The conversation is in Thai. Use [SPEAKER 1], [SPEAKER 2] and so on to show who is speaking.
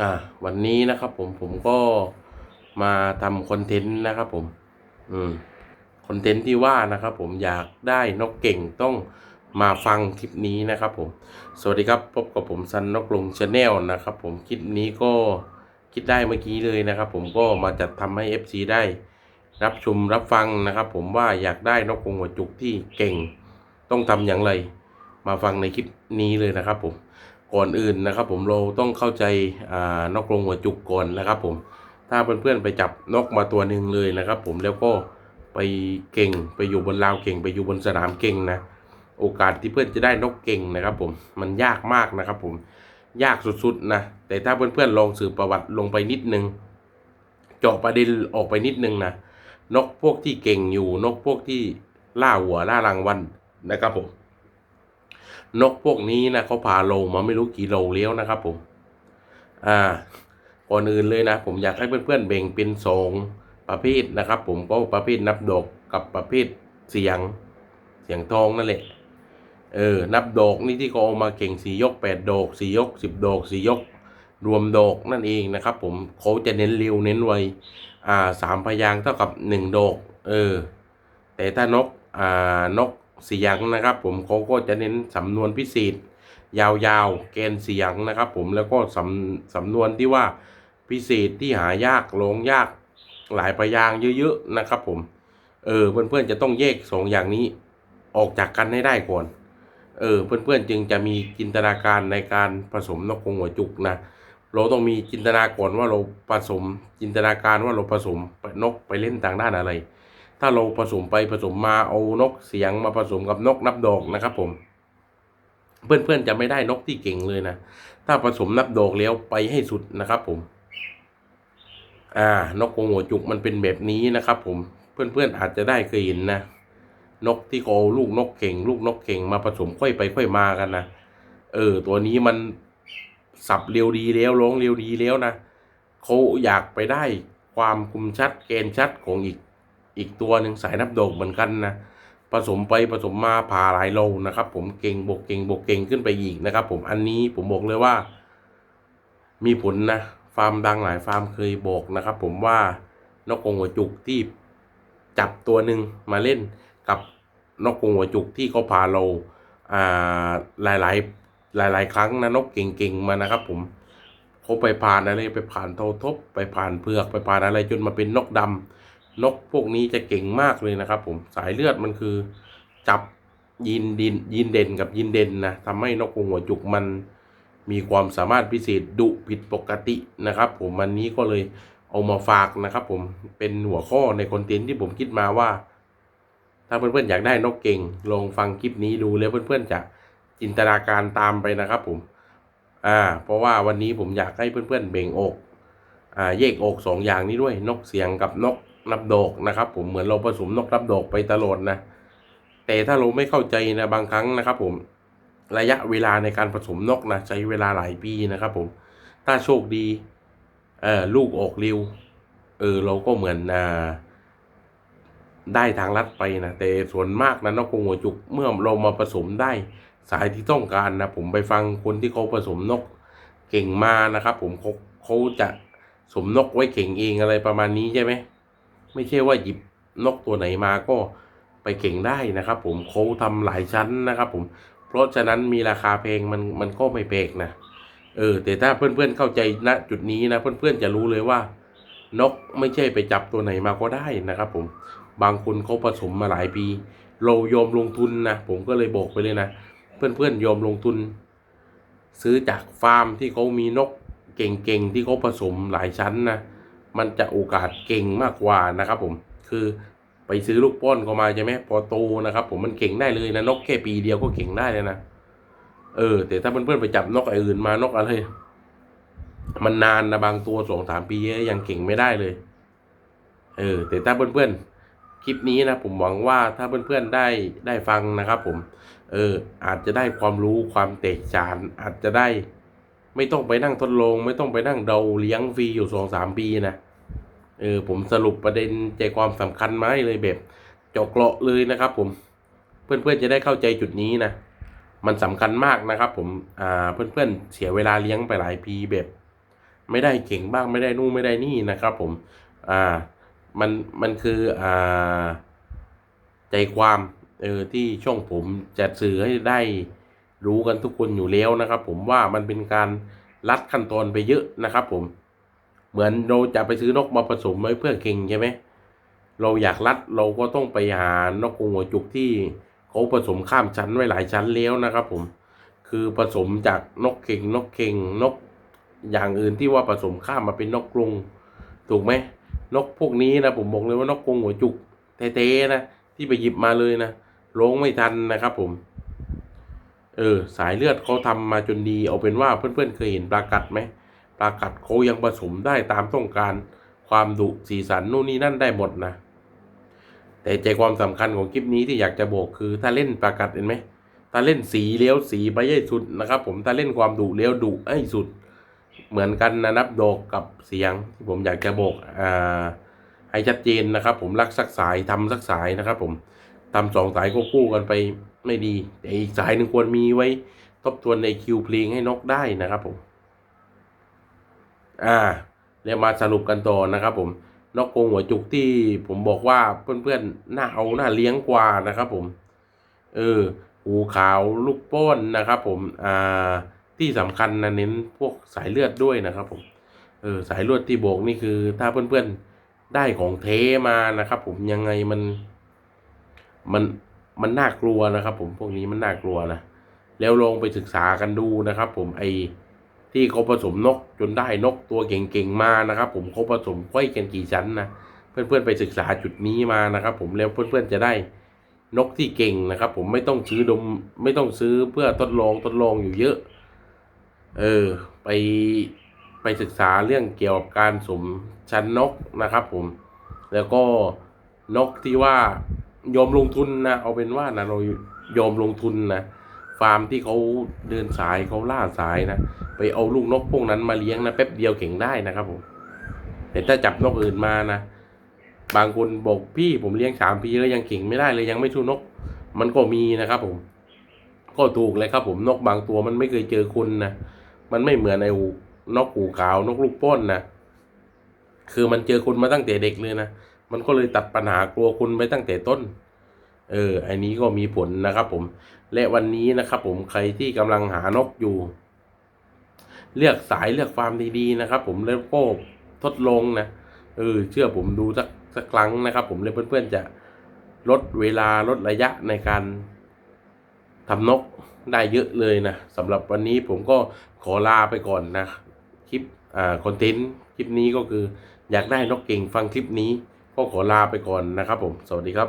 [SPEAKER 1] อ่าวันนี้นะครับผมผมก็มาทำคอนเทนต์นะครับผม อืมคอนเทนต์ที่ว่านะครับผมอยากได้นกเก่งต้องมาฟังคลิปนี้นะครับผม สวัสดีครับพบกับผมซันนกลงชาแนลนะครับผมคลิปนี้ก็คิดได้เมื่อกี้เลยนะครับผมก็มาจัดทำให้ FC ได้ รับชมรับฟังนะครับผมว่าอยากได้นกกรงหัวจุกที่เก่งต้องทำอย่างไร มาฟังในคลิปนี้เลยนะครับผม ก่อนอื่นนะครับ ผมเราต้องเข้าใจอ่านกกรงหัวจุกก่อนนะครับ ผมถ้าเพื่อนๆไปจับนกมาตัวหนึ่งเลยนะครับ ผมแล้วก็ไปเก่งไปอยู่บนราวเก่ง ไปอยู่บนสนามเก่งนะโอกาสที่เพื่อนจะได้นกเก่งนะครับ ผมมันยากมากนะครับ ผมยากสุดๆนะแต่ถ้าเพื่อนๆลองสืบประวัติลงไปนิดนึงเจาะประเด็นออกไปนิดนึงนะนกพวกที่เก่งอยู่นกพวกที่ล่าหัวล่ารางวัลนะครับผม นกพวกนี้นะเขาพาโลมาไม่รู้กี่โลแล้วนะครับผม อ่า ก่อนอื่นเลยนะ ผมอยากให้เพื่อนๆแบ่งเป็นสองประเภทนะครับ ผมก็ประเภทนับดอกกับประเภทเสียง เสียงทองนั่นแหละ เออ นับดอกนี่ที่เขาเอามาเก่งสี่ยกแปดดอกสี่ยกสิบดอกสี่ยก รวมดอกนั่นเองนะครับ ผมเขาจะเน้นเร็วเน้นไว อ่าสามพยางเท่ากับหนึ่งดอก เออ แต่ถ้านก อ่านก เสียงนะครับผมเขาก็จะเน้นสำนวนพิเศษ ยาวๆแกนเสียงนะครับผมแล้วก็สำสำนวนที่ว่าพิเศษที่หายากลงยากหลายพยางเยอะๆนะครับผมเออเพื่อนๆจะต้องแยกสองอย่างนี้ออกจากกันให้ได้ก่อนเออเพื่อนๆจึงจะมีจินตนาการในการผสมนกกรงหัวจุกนะเราต้องมีจินตนาก่อนว่าเราผสมจินตนาการว่าเราผสมนกไปเล่นทางด้านอะไร ถ้าเราผสมไปผสมมาเอานกเสียงมาผสมกับนกนับดอกนะครับผม เพื่อนๆจะไม่ได้นกที่เก่งเลยนะ ถ้าผสมนับดอกแล้วไปให้สุดนะครับผม อ่านกกงหัวจุกมันเป็นแบบนี้นะครับผมเพื่อนๆอาจจะได้เคยเห็นนะนกที่เขาเอาลูกนกเก่ง ลูกนกเก่งมาผสมค่อยไปค่อยมากันนะเออ ตัวนี้มันสับเร็วดีแล้วร้องเร็วดีแล้วนะเขาอยากไปได้ความคมชัดเกณฑ์ชัดของอีก อีกตัวหนึ่งสายนับโดอกเหมือนกันนะผสมไปผสมมาผ่าหลายโลนะครับ ผมเก่งบวกเก่งบวกเก่งขึ้นไปอีกนะครับ ผมอันนี้ผมบอกเลยว่า มีผลนะฟาร์มดังหลายฟาร์มเคยบอกนะครับ ผมว่านกกงหัวจุกที่จับตัวหนึ่งมาเล่นกับนกกงหัวจุกที่เขาพาเราอ่าหลายหลายๆหลายครั้งนะนกเก่งๆมานะครับ ผมเขาไปผ่านอะไรไปผ่านโททบไปผ่านเผือกไปผ่านอะไรจนมาเป็นนกดำ นกพวกนี้จะเก่งมากเลยนะครับ ผมสายเลือดมันคือ จับยินดินยินเด่นกับยินเด่นนะทำให้นกกรงหัวจุกมันมีความสามารถพิเศษดุผิดปกตินะครับ ผมวันนี้ก็เลยเอามาฝากนะครับ ผมเป็นหัวข้อในคอนเทนต์ที่ผมคิดมาว่า ถ้าเพื่อนๆอยากได้นกเก่ง ลองฟังคลิปนี้ดูแล้วเพื่อนๆจะจินตนาการตามไปนะครับ ผม อ่า เพราะว่าวันนี้ผมอยากให้เพื่อนๆเบ่งอก อ่าแยกอกสองอย่างนี้ด้วย นกเสียงกับนก นับดอกนะครับ ผมเหมือนเราผสมนกนับดอกไปตลอดนะ แต่ถ้าเราไม่เข้าใจนะบางครั้งนะครับผมระยะเวลาในการผสมนกนะใช้เวลาหลายปีนะครับ ผม ถ้าโชคดีเอ่อลูกออกเร็วเออเราก็เหมือนอ่าได้ทางลัดไปนะแต่ส่วนมากนะนกกรงหัวจุกเมื่อเรามาผสมได้สายที่ต้องการนะผมไปฟังคนที่เขาผสมนกเก่งมานะครับ ผมเขาเขาจะสมนกไว้เก่งเองอะไรประมาณนี้ใช่ไหม ไม่ใช่ว่าหยิบนกตัวไหนมาก็ไปเก่งได้นะครับ ผมเขาทำหลายชั้นนะครับ ผม เพราะฉะนั้นมีราคาแพงมันมันก็ไม่แพงนะเออ แต่ถ้าเพื่อนๆเข้าใจณจุดนี้นะ เพื่อนๆจะรู้เลยว่า นกไม่ใช่ไปจับตัวไหนมาก็ได้นะครับ ผมบางคนเขาผสมมาหลายปี เรายอมลงทุนนะผมก็เลยบอกไปเลยนะเพื่อนๆยอมลงทุน ซื้อจากฟาร์มที่เขามีนกเก่งๆที่เขาผสมหลายชั้นนะ มันจะโอกาสเก่งมากกว่านะครับผมคือไปซื้อลูกป้อนเข้ามาใช่ไหมพอโตนะครับ ผมมันเก่งได้เลยนะนกแค่ปีเดียวก็เก่งได้เลยนะเออ แต่ถ้าเพื่อนๆไปจับนกอื่นมานกอะไรมันนานนะบางตัวสองสามปียังเก่งไม่ได้เลย เออ แต่ถ้าเพื่อนๆคลิปนี้นะผมหวังว่าถ้าเพื่อนๆได้ได้ฟังนะครับ ผม เออ อาจจะได้ความรู้ความแตกฉานอาจจะได้ ไม่ต้องไปนั่งทดลอง ไม่ต้องไปนั่งเดาเลี้ยงฟรีอยู่สองสามปีนะ เออผมสรุปประเด็นใจความสำคัญมาให้เลยแบบเจาะเกราะเลยนะครับ ผม เพื่อนๆจะได้เข้าใจจุดนี้นะมันสำคัญมากนะครับ ผมอ่าเพื่อนๆเสียเวลาเลี้ยงไปหลายปีแบบ ไม่ได้เก่งบ้างไม่ได้นู่นไม่ได้นี่นะครับ ผมอ่ามันมันคืออ่าใจความเออที่ช่องผมจะสื่อให้ได้รู้กันทุกคนอยู่แล้วนะครับ ผมว่ามันเป็นการลัดขั้นตอนไปเยอะนะครับ ผม เหมือนเราจะไปซื้อนกมาผสมไว้เพื่อเก่งใช่ไหมเราอยากลัดเราก็ต้องไปหานกกรงหัวจุกที่เขาผสมข้ามชั้นไว้หลายชั้นแล้วนะครับ ผม คือผสมจากนกเข่งนกเข่งนกอย่างอื่นที่ว่าผสมข้ามมาเป็นนกกรงถูกไหมนกพวกนี้นะผมบอกเลยว่านกกรงหัวจุกเท่ๆนะที่ไปหยิบมาเลยนะลงไม่ทันนะครับ ผม เออ สายเลือดเขาทำมาจนดีเอาเป็นว่าเพื่อนๆเคยเห็นปลากัดไหม ปลากัดเขายังผสมได้ตามต้องการความดุสีสันนู่นนี่นั่นได้หมดนะ แต่ใจความสำคัญของคลิปนี้ที่อยากจะบอกคือถ้าเล่นปลากัดเห็นไหมถ้าเล่นสีเลี้ยวสีไปให้สุดนะครับ ผมถ้าเล่นความดุเลี้ยวดุให้สุด เหมือนกันนะนับดอกกับเสียงที่ผมอยากจะบอกอ่าให้ชัดเจนนะครับ ผมรักสักสายทำสักสายนะครับ ผมทำสองสายควบคู่กันไปไม่ดี แต่อีกสายหนึ่งควรมีไว้ทบทวนในคิวเพลงให้นกได้นะครับผม อ่าแล้วมาสรุปกันต่อนะครับผมนกกงหัวจุกที่ผมบอกว่าเพื่อนๆน่าเอาน่าเลี้ยงกว่านะครับผม เออ หูขาวลูกป้นนะครับผม อ่า ที่สำคัญนะเน้นพวกสายเลือดด้วยนะครับผม เออ สายเลือดที่โบกนี่คือ ถ้าเพื่อนๆได้ของเทมานะครับผมยังไงมัน มันมันน่ากลัวนะครับผมพวกนี้มันน่ากลัวนะ แล้วลองไปศึกษากันดูนะครับผมไอ ที่เขาผสมนกจนได้นกตัวเก่งๆมานะครับ ผมเขาผสมไว้กันกี่ชั้นนะเพื่อนๆไปศึกษาจุดนี้มานะครับ ผมแล้วเพื่อนๆจะได้นกที่เก่งนะครับ ผมไม่ต้องซื้อดมไม่ต้องซื้อเพื่อทดลองทดลองอยู่เยอะ เออไปไปศึกษาเรื่องเกี่ยวกับการสมชั้นนกนะครับ ผม แล้วก็นกที่ว่ายอมลงทุนนะเอาเป็นว่านะเรายอมลงทุนนะฟาร์มที่เขาเดินสายเขาล่าสายนะ ไปเอาลูกนกพวกนั้นมาเลี้ยงนะแป๊บเดียวเก่งได้นะครับผมแต่ถ้าจับนกอื่นมานะ บางคนบอกพี่ผมเลี้ยงสามปีแล้วยังเก่งไม่ได้เลยยังไม่สู้นก มันก็มีนะครับผม ก็ถูกเลยครับผมนกบางตัวมันไม่เคยเจอคุณนะมันไม่เหมือนไอ้หูนกหูขาวนกลูกป้นนะคือมันเจอคุณมาตั้งแต่เด็กเลยนะมันก็เลยตัดปัญหากลัวคุณไปตั้งแต่ต้น เออ อันนี้ก็มีผลนะครับผม และวันนี้นะครับผมใครที่กำลังหานกอยู่ เลือกสายเลือกฟาร์มดีๆนะครับ ผมแล้วก็ทดลองนะเออเชื่อผมดูสักสักครั้งนะครับ ผมเลยเพื่อนๆจะลดเวลาลดระยะในการทำนกได้เยอะเลยนะสำหรับวันนี้ผมก็ขอลาไปก่อนนะ คลิปอ่าคอนเทนต์คลิปนี้ก็คืออยากได้นกเก่งฟังคลิปนี้ ก็ขอลาไปก่อนนะครับผม สวัสดีครับ